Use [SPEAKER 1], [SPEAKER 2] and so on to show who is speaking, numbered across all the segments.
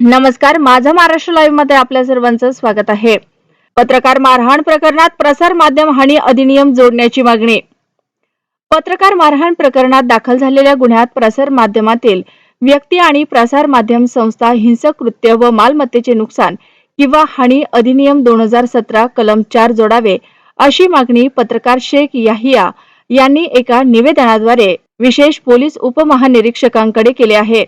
[SPEAKER 1] नमस्कार माझं महाराष्ट्र लाईव्हमध्ये आपल्या सर्वांचं स्वागत आहे. पत्रकार मारहाण प्रकरणात प्रसार माध्यम हानी अधिनियम जोडण्याची मागणी. पत्रकार मारहाण प्रकरणात दाखल झालेल्या गुन्ह्यात प्रसार माध्यमातील व्यक्ती आणि प्रसार माध्यम संस्था हिंसक कृत्य व मालमत्तेचे नुकसान किंवा हानी अधिनियम दोन हजार सतरा कलम चार जोडावे अशी मागणी पत्रकार शेख याहिया यांनी एका निवेदनाद्वारे विशेष पोलीस उपमहानिरीक्षकांकडे केले आहे.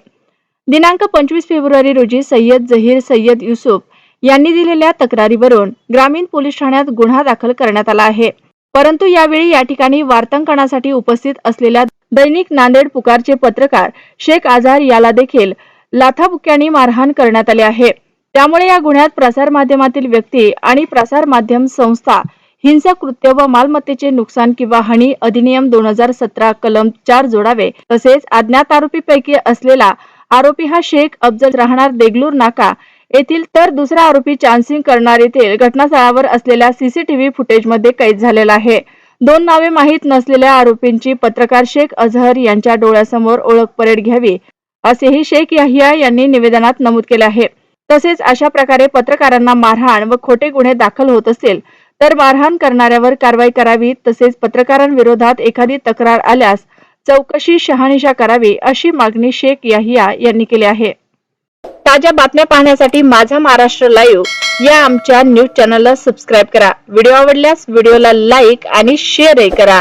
[SPEAKER 1] दिनांक पंचवीस फेब्रुवारी रोजी सय्यद जहीर सय्यद युसुफ यांनी दिलेल्या तक्रारीवरून ग्रामीण पोलीस ठाण्यात गुन्हा दाखल करण्यात आला आहे. परंतु यावेळी या ठिकाणी वार्तांकनासाठी उपस्थित असलेल्या दैनिक नांदेड पुकारचे पत्रकार शेख आझार याला देखील लाथाबुक्यांनी मारहाण करण्यात आले आहे. त्यामुळे या गुन्ह्यात प्रसार माध्यमातील व्यक्ती आणि प्रसार माध्यम संस्था हिंसक कृत्य व मालमत्तेचे नुकसान किंवा हानी अधिनियम दोन हजार सतरा कलम चार जोडावे तसेच अज्ञात आरोपीपैकी असलेला आरोपी हा शेख अफजल राहणार देगलूर नाका येथील तर दुसरा आरोपी चान्सिंग करणार येथील घटनास्थळावर असलेल्या सीसीटीव्ही फुटेजमध्ये कैद झालेला आहे. दोन नावे माहीत नसलेल्या आरोपींची पत्रकार शेख अझहर यांच्या डोळ्यासमोर ओळख परेड घ्यावी असेही शेख याहिया यांनी निवेदनात नमूद केले आहे. तसेच अशा प्रकारे पत्रकारांना मारहाण व खोटे गुन्हे दाखल होत असतील तर मारहाण करणाऱ्यावर कारवाई करावी तसेच पत्रकारांविरोधात एखादी तक्रार आल्यास चौकशी शहानिशा करावी अशी मागणी शेख याहिया यांनी केली आहे. ताज्या बातम्या पाहण्यासाठी माझा महाराष्ट्र लाईव्ह या आमच्या न्यूज चॅनलला सबस्क्राईब करा. व्हिडिओ आवडल्यास व्हिडिओला लाईक आणि शेअरही करा.